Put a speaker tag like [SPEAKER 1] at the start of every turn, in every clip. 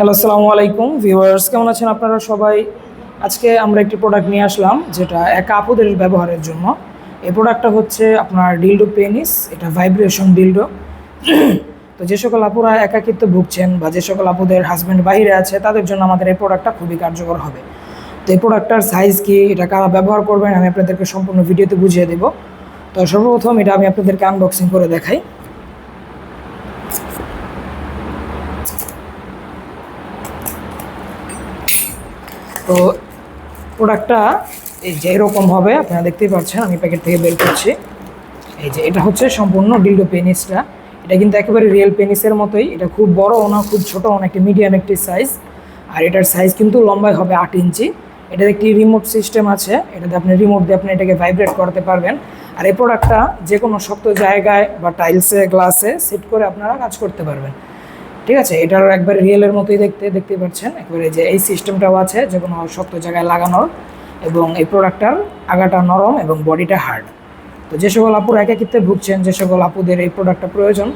[SPEAKER 1] Hello, আসসালামু আলাইকুম। Viewers, কেমন আছেন আপনারা সবাই? আজকে আমরা একটি প্রোডাক্ট নিয়ে আসলাম, যেটা একা আপুদের ব্যবহারের জন্য। এই প্রোডাক্টটা হচ্ছে আপনার ডিলডো পেনিস এটা ভাইব্রেশন ডিলডো তো যে সকল আপুরা একাকিত্ব ভুগছেন বা যে সকল আপুদের হাজব্যান্ড বাইরে আছে, তাদের জন্য আমাদের এই প্রোডাক্টটা খুবই কার্যকর হবে। তো এই প্রোডাক্টটার সাইজ কি, এটা কারা ব্যবহার করবেন, আমি আপনাদেরকে সম্পূর্ণ ভিডিওতে বুঝিয়ে দেবো। তো সর্বপ্রথম এটা আমি আপনাদেরকে আনবক্সিং করে দেখাই। তো প্রোডাক্টটা এই যে এরকম হবে, আপনারা দেখতেই পাচ্ছেন, আমি প্যাকেট থেকে বের করছি। এই যে এটা হচ্ছে সম্পূর্ণ ডিলডো পেনিসটা এটা কিন্তু একেবারে রিয়েল পেনিসের মতোই। এটা খুব বড়ও না, খুব ছোটও না, একটা মিডিয়াম একটি সাইজ আর এটার সাইজ কিন্তু লম্বাই হবে আট ইঞ্চি। এটাতে একটি রিমোট সিস্টেম আছে। এটাতে আপনি রিমোট দিয়ে আপনি এটাকে ভাইব্রেট করতে পারবেন। আর এই প্রোডাক্টটা যে কোনো শক্ত জায়গায় বা টাইলসে গ্লাসে সেট করে আপনারা কাজ করতে পারবেন। ঠিক আছে? এটার একবার রিয়েলের মতোই দেখতে দেখতে পাচ্ছেন। একবারে যে এই সিস্টেমটাও আছে, যে কোনো শক্ত জায়গায় লাগানোর এবং এই প্রোডাক্টটার আগাটা নরম এবং বডিটা হার্ড তো যে সকল আপুর একাকিত্বে ভুগছেন, যে সকল আপুদের এই প্রোডাক্টটা প্রয়োজন,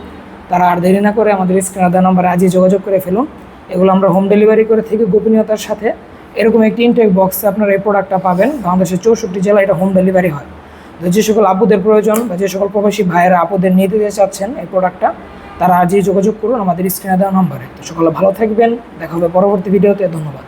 [SPEAKER 1] তারা আর দেরি না করে আমাদের স্ক্রিনে দেওয়া নাম্বারে আজই যোগাযোগ করে ফেলুন। এগুলো আমরা হোম ডেলিভারি করে থেকে গোপনীয়তার সাথে এরকম একটি ইনটেক বক্সে আপনারা এই প্রোডাক্টটা পাবেন। বাংলাদেশের চৌষট্টি জেলা এটা হোম ডেলিভারি হয়। তো যে সকল আপুদের প্রয়োজন বা যে সকল প্রবাসী ভাইয়েরা আপুদের নিয়ে দিতে চাচ্ছেন এই প্রোডাক্টটা তারা আজই যোগাযোগ করুন, আমাদের স্ক্রিনে দেওয়া নম্বরে। তো সকলে ভালো থাকবেন, দেখা হবে পরবর্তী ভিডিওতে, ধন্যবাদ।